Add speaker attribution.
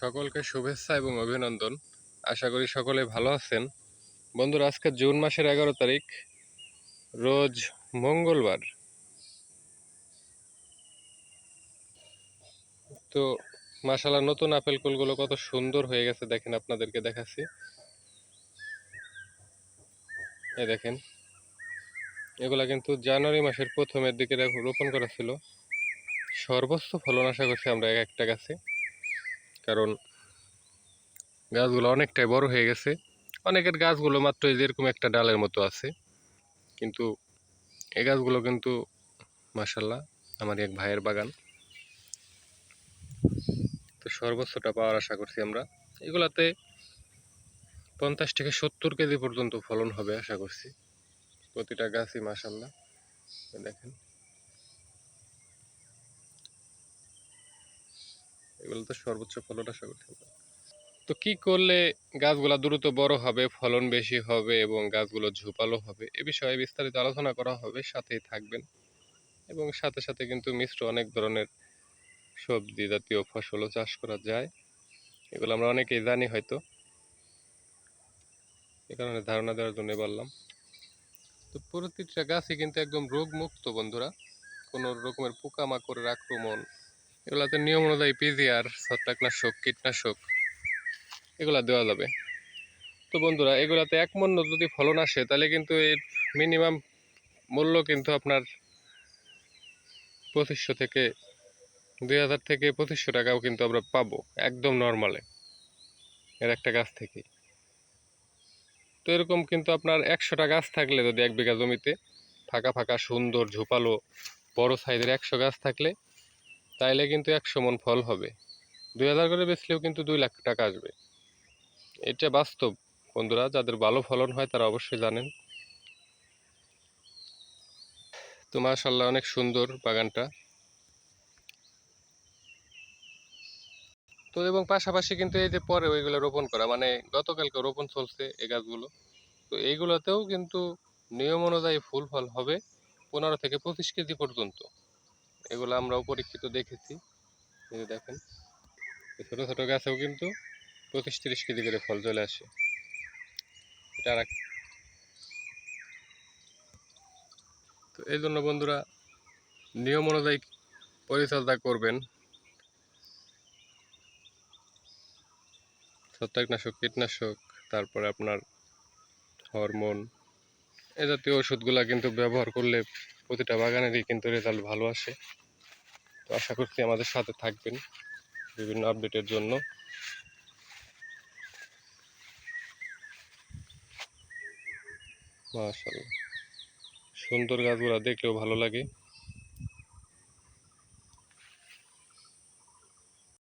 Speaker 1: সকলকে শুভেচ্ছা এবং অভিনন্দন। আশা করি সকলে ভালো আছেন। বন্ধুরা, আজকে জুন মাসের এগারো তারিখ, রোজ মঙ্গলবার। তো মাশাল্লাহ নতুন আপেল কুলগুলো কত সুন্দর হয়ে গেছে দেখেন, আপনাদেরকে দেখাচ্ছি। এই দেখেন, এগুলা কিন্তু জানুয়ারি মাসের প্রথমের দিকে রোপণ করা ছিল। সর্বোচ্চ ফলন আশা করছি আমরা এক একটা গাছে। কারণ গাছগুলো অনেকটাই বড় হয়ে গেছে। অনেকের গাছগুলো মাত্র এই যে এরকম একটা ডালের মতো আছে। কিন্তু এই গাছগুলো কিন্তু মাসাল্লাহ আমার এক ভাইয়ের বাগান। তো সর্বোচ্চটা পাওয়ার আশা করছি আমরা। এগুলাতে পঞ্চাশ থেকে সত্তর কেজি পর্যন্ত ফলন হবে আশা করছি। প্রতিটা গাছই মাসাল্লাহ দেখেন। এগুলো তো সর্বোচ্চ ফলন আশা আমরা। তো কি করলে গাছগুলো দ্রুত বড় হবে, ফলন বেশি হবে এবং গাছগুলো ঝোপালো হবে? এ বিষয়ে বিস্তারিত আলোচনা করা হবে, সাথেই থাকবেন। এবং সাথে সাথে কিন্তু মিশ্র অনেক ধরনের সবজি জাতীয় ফসলও চাষ করা যায়। এগুলো আমরা অনেকেই জানি হয়তো। এ কারণে ধারণা দেওয়ার জন্য বললাম। তো প্রতিটা গাছই কিন্তু একদম রোগমুক্ত বন্ধুরা। কোনো রকমের পোকামাকড়ের আক্রমণ এগুলাতে নিয়ম অনুযায়ী পিজিআর ছত্রাকনাশক, কীটনাশক, এগুলা দেওয়া যাবে। তো বন্ধুরা, এগুলাতে এক মন যদি ফলন আসে, তাহলে কিন্তু এর মিনিমাম মূল্য কিন্তু আপনার পঁচিশশো থেকে দুই হাজার থেকে পঁচিশশো টাকাও কিন্তু আমরা পাবো, একদম নর্মালে এর একটা গাছ থেকে। তো এরকম কিন্তু আপনার একশোটা গাছ থাকলে যদি এক বিঘা জমিতে, ফাঁকা ফাঁকা, সুন্দর, ঝোপালো, বড় সাইজের একশো গাছ থাকলে তাইলে কিন্তু একশো মন ফল হবে। দুই হাজার করে বেচলেও কিন্তু দুই লাখ টাকা আসবে। এটা বাস্তব, বন্ধুরা, যাদের ভালো ফলন হয় তারা অবশ্যই জানেন। তো মাশাল্লাহ অনেক সুন্দর বাগানটা। তো এবং পাশাপাশি কিন্তু এই যে পরে ওইগুলো রোপণ করা মানে গতকালকে রোপণ চলছে এই গাছগুলো। তো এইগুলোতেও কিন্তু নিয়ম অনুযায়ী ফুল ফল হবে পনেরো থেকে পঁচিশ কেজি পর্যন্ত। এগুলো আমরাও পরীক্ষিত দেখেছি। এই যে দেখেন ছোটো ছোটো গাছেও কিন্তু পঁচিশ তিরিশ কেজি করে ফল চলে আসে। এটা আর তো এই জন্য বন্ধুরা, নিয়ম অনুযায়ী পরিচর্যা করবেন। ছত্রাকনাশক, কীটনাশক, তারপরে আপনার হরমোন, এ জাতীয় ওষুধগুলা কিন্তু ব্যবহার করলে প্রতিটা বাগানেরই কিন্তু রেজাল্ট ভালো আসে। তো আশা করছি আমাদের সাথে থাকবেন বিভিন্ন আপডেটের জন্য। মাশাল্লাহ সুন্দর গাছগুলা দেখলেও ভালো লাগে।